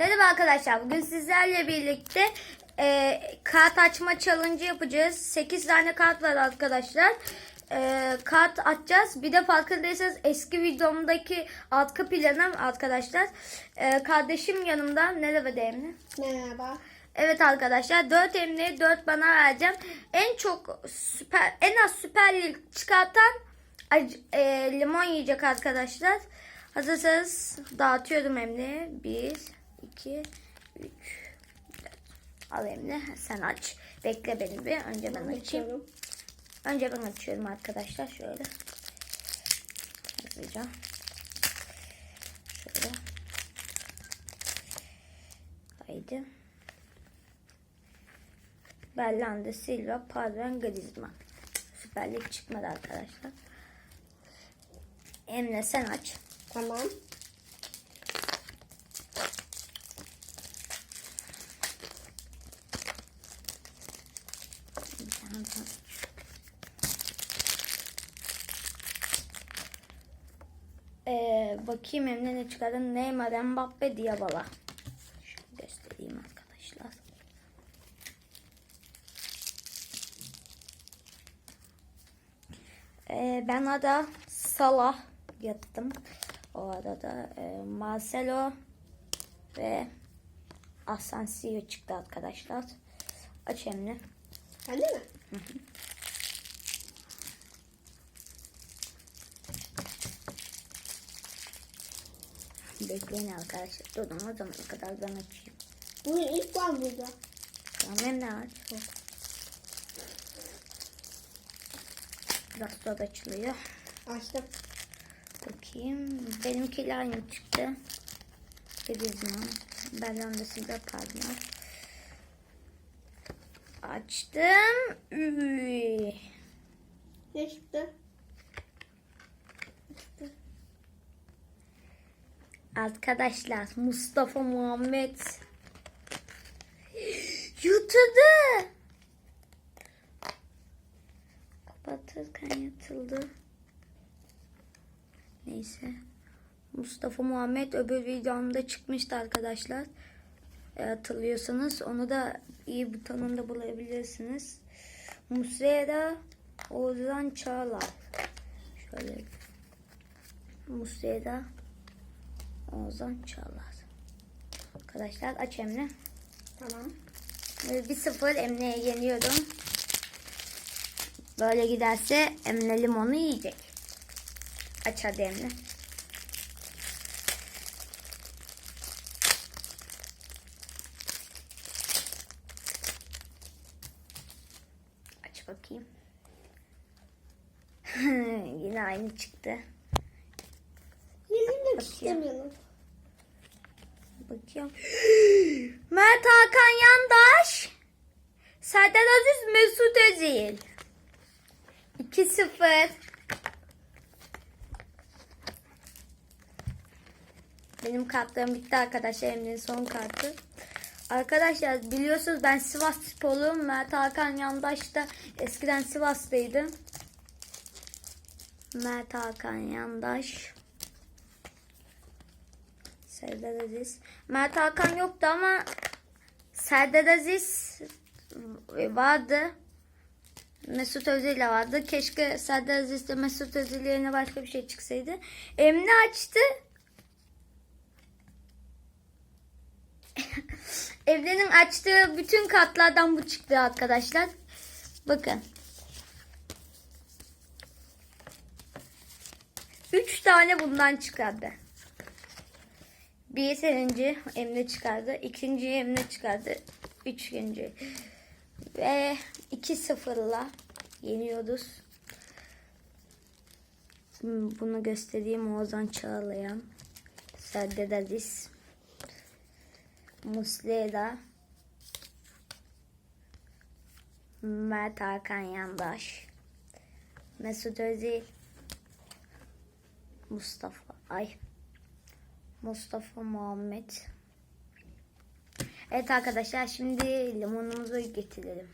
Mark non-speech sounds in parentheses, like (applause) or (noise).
Merhaba arkadaşlar. Bugün sizlerle birlikte e, kart açma challenge yapacağız. 8 tane kart var arkadaşlar. E, kart açacağız. Bir de farkındaysanız eski videomdaki arka planım arkadaşlar. E, kardeşim yanımda. Merhaba Demli. Merhaba. Evet arkadaşlar 4 emni 4 bana vereceğim. En çok süper en az süper lig çıkartan e, limon yiyecek arkadaşlar. Hazırsanız dağıtıyorum emni. 1 2 3 Al emni sen aç. Bekle beni bir. Önce ben açayım. Önce ben açıyorum arkadaşlar. Şöyle. Hızlıca. Şöyle. Haydi. Bellande Silva, Padren, Griezmann. Süper Lig çıkmadı arkadaşlar. Emre sen aç. Tamam. Bir. Ee, bakayım Emre ne çıkardı. Neymar, Mbappe, Diabala. Şöyle göstereyim arkadaşlar. Ee, ben ada Salah yattım. O arada e, Marcelo ve Asensio çıktı arkadaşlar. Aç Emre. Hadi mi? (laughs) Bekleyin arkadaşlar. Durun o zamana kadar ben açayım. Bu ilk var burada. Tamam Emre aç. Biraz sonra açılıyor. Açtım. Bakayım. Benimkiler aynı çıktı. Griezmann. Benden de size pardon. Açtım. Üy. Ne çıktı? Arkadaşlar Mustafa Muhammed yutuldu. Kapatırken yatıldı. Neyse. Mustafa Muhammed öbür videomda çıkmıştı arkadaşlar. E, hatırlıyorsanız onu da iyi butonunda bulabilirsiniz. Muslera Ozan Çağlar. Şöyle Muslera Ozan Çağlar. Arkadaşlar aç Emre. Tamam. Ee, 1-0 Emre'ye yeniyorum. Böyle giderse Emre limonu yiyecek. Aç hadi Emre. Aç bakayım. (laughs) Yine aynı çıktı. Yenilmek istemiyorum. Bakıyorum. (gasps) Mert Hakan Yandaş. Serdar Aziz Mesut Özil. 2-0. Benim kartlarım bitti arkadaşlar. Emre'nin son kartı. Arkadaşlar biliyorsunuz ben Sivas sporluyum. Mert Hakan Yandaş da eskiden Sivas'taydı. Mert Hakan Yandaş. Serdar Aziz. Mert Hakan yoktu ama Serdar Aziz vardı. Mesut Özil vardı. Keşke Serdar Aziz de Mesut Özil yerine başka bir şey çıksaydı. Emni açtı. (laughs) Evlerin açtığı bütün kartlardan bu çıktı arkadaşlar. Bakın. Üç tane bundan çıkardı. Bir seninci Emre çıkardı. ikinci Emre çıkardı. Üçüncü. Ve 2-0'la yeniyoruz. Bunu göstereyim Ozan Çağlayan. Serdar Aziz. Muslera. Mert Hakan Yandaş. Mesut Özil. Mustafa. Ay. Mustafa Muhammed. Evet arkadaşlar şimdi limonumuzu getirelim.